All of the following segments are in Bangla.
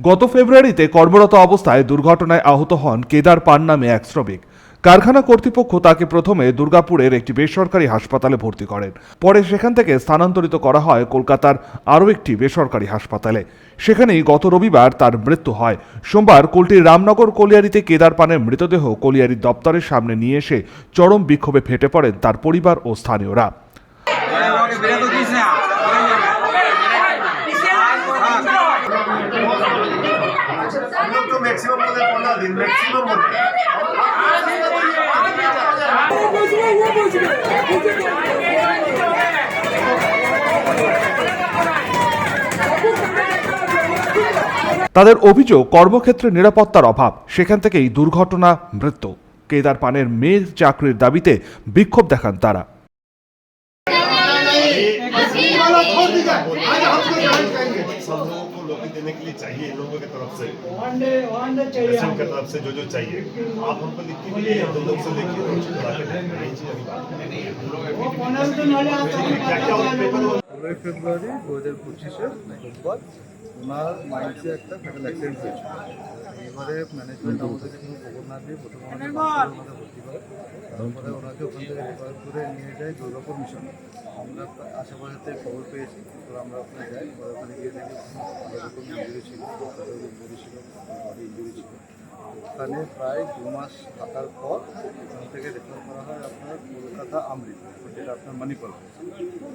গত ফেব্রুয়ারিতে কর্মরত অবস্থায় দুর্ঘটনায় আহত হন কেদার পান নামে এক শ্রমিক। কারখানা কর্তৃপক্ষ তাকে প্রথমে দুর্গাপুরের একটি বেসরকারি হাসপাতালে ভর্তি করেন। পরে সেখান থেকে স্থানান্তরিত করা হয় কলকাতার আরও একটি বেসরকারি হাসপাতালে। সেখানেই গত রবিবার তার মৃত্যু হয়। সোমবার কুলটির রামনগর কলিয়ারিতে কেদার পানের মৃতদেহ কলিয়ারির দপ্তরের সামনে নিয়ে এসে চরম বিক্ষোভে ফেটে পড়েন তার পরিবার ও স্থানীয়রা। ম্যাক্সিমাম মধ্যে পনেরো দিন ম্যাক্সিমাম মধ্যে তাদের অভিযোগ কর্মক্ষেত্রে নিরাপত্তার অভাব। সেখান থেকেই দুর্ঘটনা মৃত্যু। কেদার পানের মেয়ের চাকরির দাবিতে বিক্ষোভ দেখান তারা। लोगों को नौकरी देने के लिए चाहिए इन लोगों की तरफ से पेशेंट की तरफ से जो जो चाहिए आप हमको लिख के दिए हम लोग से लिखिए तो उसको ला के देंगे। यही चीज़ अभी बात है। क्या क्या उस पेपर में পনেরোই ফেব্রুয়ারি দু হাজার পঁচিশে রোববার ওনার মাইন্ডসে একটা ফ্যাটাল অ্যাক্সিডেন্ট হয়েছে এবারে ম্যানেজমেন্ট আমাদের কোনো খবর না দিয়ে প্রথমে আমাদের আমাদের ভর্তি করে তারপরে ওনাকে ওখান থেকে রেফার করে নিয়ে যায় দুর্গাপুর মিশন আমরা আশেপাশে খবর পেয়েছি আমরা ওখানে যাই ওখানে গিয়ে দেখি ছিল ছিল। ওখানে প্রায় দু মাস থাকার পর ওখান থেকে রেফার করা হয় আপনার কলকাতা আমৃত যেটা আপনার মণিপাল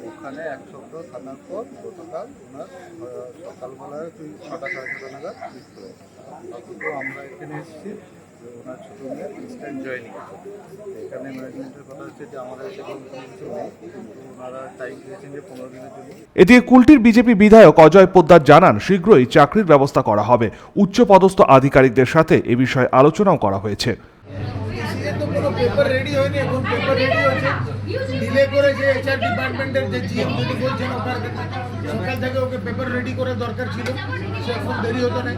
ওখানে এক সপ্তাহ থাকার পর গতকাল ওনার সকালবেলায় ছটা সাড়ে ছটা নাগাদ মৃত্যু অথচ আমরা এখানে এসেছি ওনার মেয়ে ইনস্ট্যান্ট এখানে ম্যানেজমেন্টের কথা হচ্ছে যে আমাদের কোনো কিছু এদিকে কুলটির বিজেপি বিধায়ক অজয় পোদ্দার জানান, শীঘ্রই চাকরির ব্যবস্থা করা হবে। উচ্চ পদস্থ আধিকারিকদের সাথে এ বিষয়ে আলোচনাও করা হয়েছে। পেপার রেডি হয়নি, এখন পেপার রেডি হয়েছে। ডিলে করে যে এইচআর ডিপার্টমেন্টের যে জিএম যদি বলছেন ওখান সকাল থেকে ওকে পেপার রেডি করার দরকার ছিল, সে এখন দেরি হতো না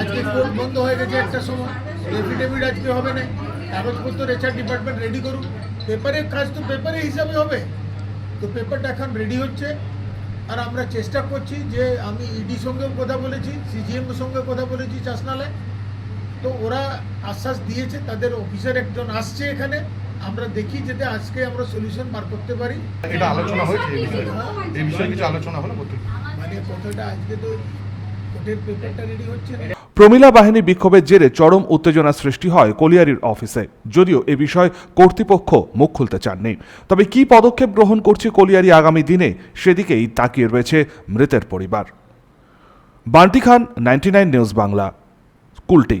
আজকে কোর্ট বন্ধ হয়ে গেছে একটা সময় এফিডেভিট আজকে হবে না। কাগজপত্র এইচআর ডিপার্টমেন্ট রেডি করুক। পেপারের কাজ তো পেপারের হিসাবে হবে। তো পেপারটা এখন রেডি হচ্ছে। আর আমরা চেষ্টা করছি যে আমি ইডি সঙ্গেও কথা বলেছি সিজিএম সঙ্গে কথা বলেছি, চাষনালায়। তো ওরা আশ্বাস দিয়েছে তাদের অফিসার একজন আসছে এখানে। আমরা দেখি যাতে আজকে আমরা সলিউশন বার করতে পারি। এটা আলোচনা হয়েছে এই বিষয়ে। এই বিষয়ে কিছু আলোচনা হলো বলতে মানে কথাটা আজকে তো কোর্টের পেপারটা রেডি হচ্ছে না। প্রমিলা বাহিনী বিক্ষোভের জেরে চরম উত্তেজনা সৃষ্টি হয় কলিয়ারির অফিসে। যদিও এ বিষয়ে কর্তৃপক্ষ মুখ খুলতে চাননি। তবে কি পদক্ষেপ গ্রহণ করছে কলিয়ারি আগামী দিনে সেদিকেই তাকিয়ে রয়েছে মৃতের পরিবার। Bunty Khan ninety news Bangla Kulti.